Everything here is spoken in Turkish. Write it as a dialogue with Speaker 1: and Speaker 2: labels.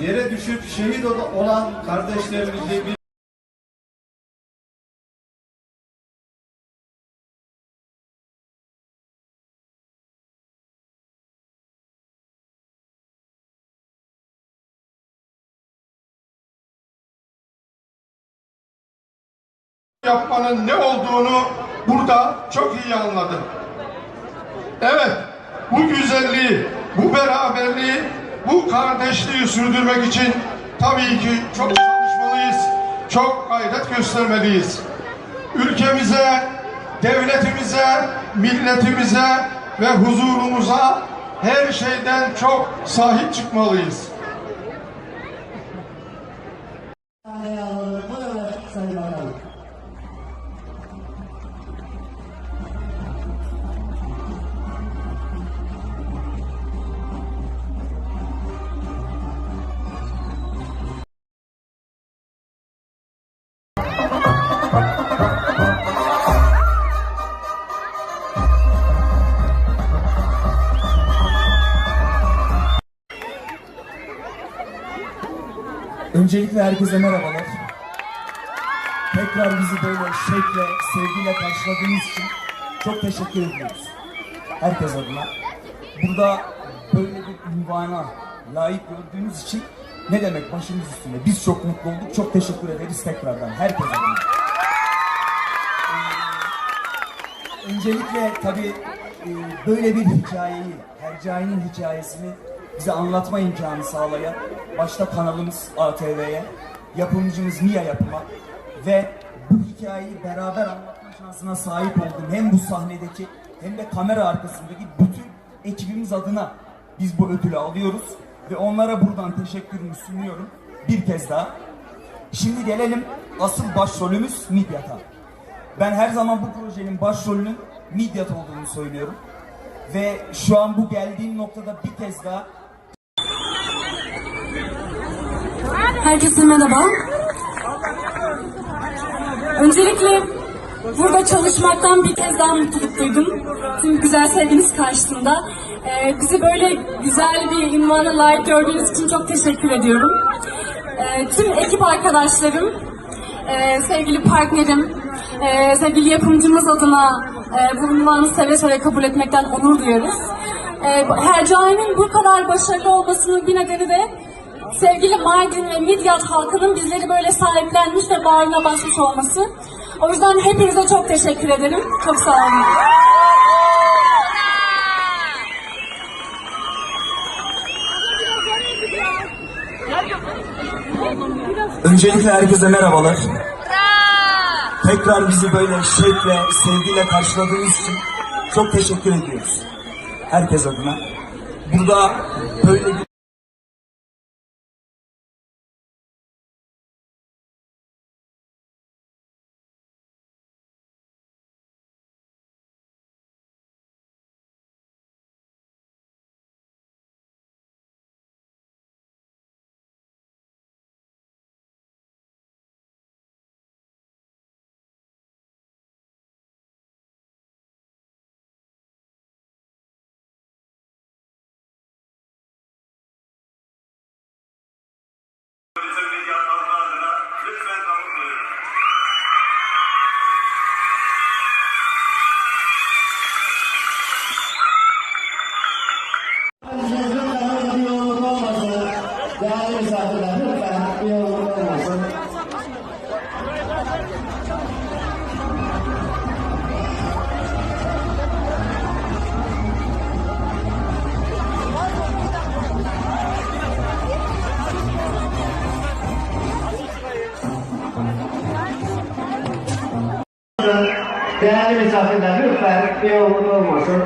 Speaker 1: yere düşüp şehit olan kardeşlerimizi bir
Speaker 2: yapmanın ne olduğunu burada çok iyi anladım. Evet, bu güzelliği, bu beraberliği, kardeşliği sürdürmek için tabii ki çok çalışmalıyız, çok gayret göstermeliyiz. Ülkemize, devletimize, milletimize ve huzurumuza her şeyden çok sahip çıkmalıyız.
Speaker 3: Öncelikle herkese merhabalar. Tekrar bizi böyle şevkle, sevgiyle karşıladığınız için çok teşekkür ediyoruz. Herkes adına. Burada böyle bir ünvana layık gördüğünüz için ne demek başımız üstünde. Biz çok mutlu olduk. Çok teşekkür ederiz tekrardan herkes adına. Ee, öncelikle tabii e, böyle bir hikayeyi, Hercai'nin hikayesini bize anlatma imkanı sağlayan başta kanalımız ATV'ye, yapımcımız Mia Yapım'a ve bu hikayeyi beraber anlatma şansına sahip oldum. Hem bu sahnedeki hem de kamera arkasındaki bütün ekibimiz adına biz bu ödülü alıyoruz ve onlara buradan teşekkürümü sunuyorum bir kez daha. Şimdi gelelim asıl başrolümüz Midyat'a. Ben her zaman bu projenin başrolünün Midyat olduğunu söylüyorum. Ve şu an bu geldiğim noktada bir kez daha
Speaker 4: Herkese merhaba. Öncelikle burada çalışmaktan bir kez daha mutluluk duydum. Tüm güzel sevginiz karşısında. Ee, bizi böyle güzel bir ünvana layık gördüğünüz için çok teşekkür ediyorum. Ee, tüm ekip arkadaşlarım, e, sevgili partnerim, e, sevgili yapımcımız adına e, bu ünvanı seve seve kabul etmekten onur duyuyoruz. E, Hercai'nin bu kadar başarılı olmasının bir nedeni de sevgili Mardin ve Midyat halkının bizleri böyle sahiplenmiş ve bağrına basmış olması. O yüzden hepinize çok teşekkür ederim. Çok sağ olun.
Speaker 3: Öncelikle herkese merhabalar. Tekrar bizi böyle şevkle, sevgiyle karşıladığınız için çok teşekkür ediyoruz. Herkes adına. Burada böyle bir
Speaker 5: 给大家这个掌声感觉快不要那么陌生